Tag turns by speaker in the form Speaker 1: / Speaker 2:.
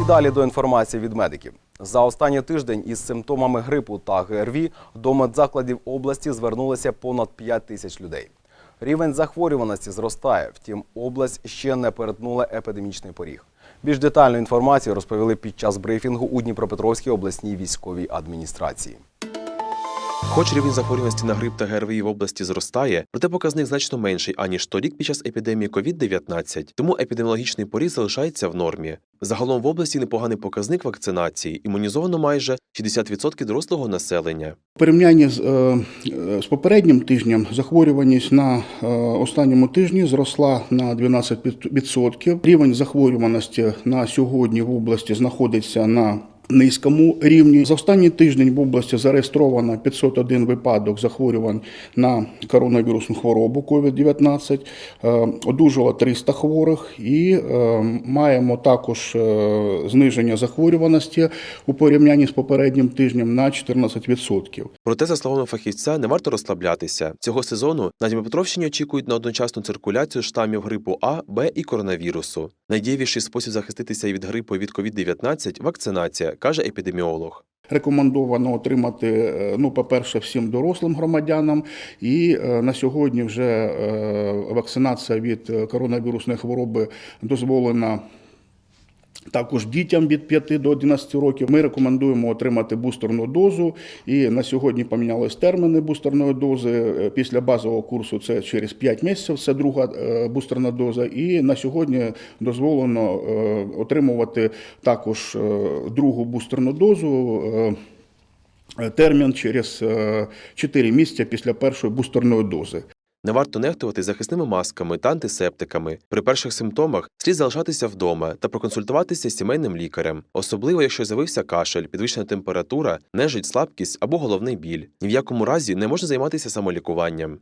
Speaker 1: І далі до інформації від медиків. За останній тиждень із симптомами грипу та ГРВІ до медзакладів області звернулися понад 5 тисяч людей. Рівень захворюваності зростає, втім, область ще не перетнула епідемічний поріг. Більш детальну інформацію розповіли під час брифінгу у Дніпропетровській обласній військовій адміністрації.
Speaker 2: Хоч рівень захворюваності на грип та ГРВІ в області зростає, проте показник значно менший аніж торік під час епідемії COVID-19, тому епідеміологічний поріг залишається в нормі. Загалом в області непоганий показник вакцинації, імунізовано майже 60% дорослого населення.
Speaker 3: В порівнянні з, е, з попереднім тижнем захворюваність на е, останньому тижні зросла на 12%. Рівень захворюваності на сьогодні в області знаходиться на низькому рівні. За останній тиждень в області зареєстровано 501 випадок захворювань на коронавірусну хворобу COVID-19. Е, Одужало 300 хворих і е, маємо також е, зниження захворюваності у порівнянні з попереднім тижнем на 14%.
Speaker 2: Проте, за словами фахівця, не варто розслаблятися. Цього сезону на Дніпропетровщині очікують на одночасну циркуляцію штамів грипу А, Б і коронавірусу. Найдієвіший спосіб захиститися від грипу від COVID-19 – вакцинація, каже епідеміолог.
Speaker 3: Рекомендовано отримати, е, ну, по-перше, всім дорослим громадянам. І е, на сьогодні вже е, вакцинація від коронавірусної хвороби дозволена. Також дітям від 5 до 11 років ми рекомендуємо отримати бустерну дозу. І на сьогодні помінялись терміни бустерної дози. Е, Після базового курсу це через 5 місяців, це друга е, бустерна доза. І на сьогодні дозволено е, отримувати також другу бустерну дозу. Термін через 4 місяці після першої бустерної дози.
Speaker 2: Не варто нехтувати захисними масками та антисептиками. При перших симптомах слід залишатися вдома та проконсультуватися з сімейним лікарем, особливо якщо з'явився кашель, підвищена температура, нежить, слабкість або головний біль. Ні в якому разі не можна займатися самолікуванням.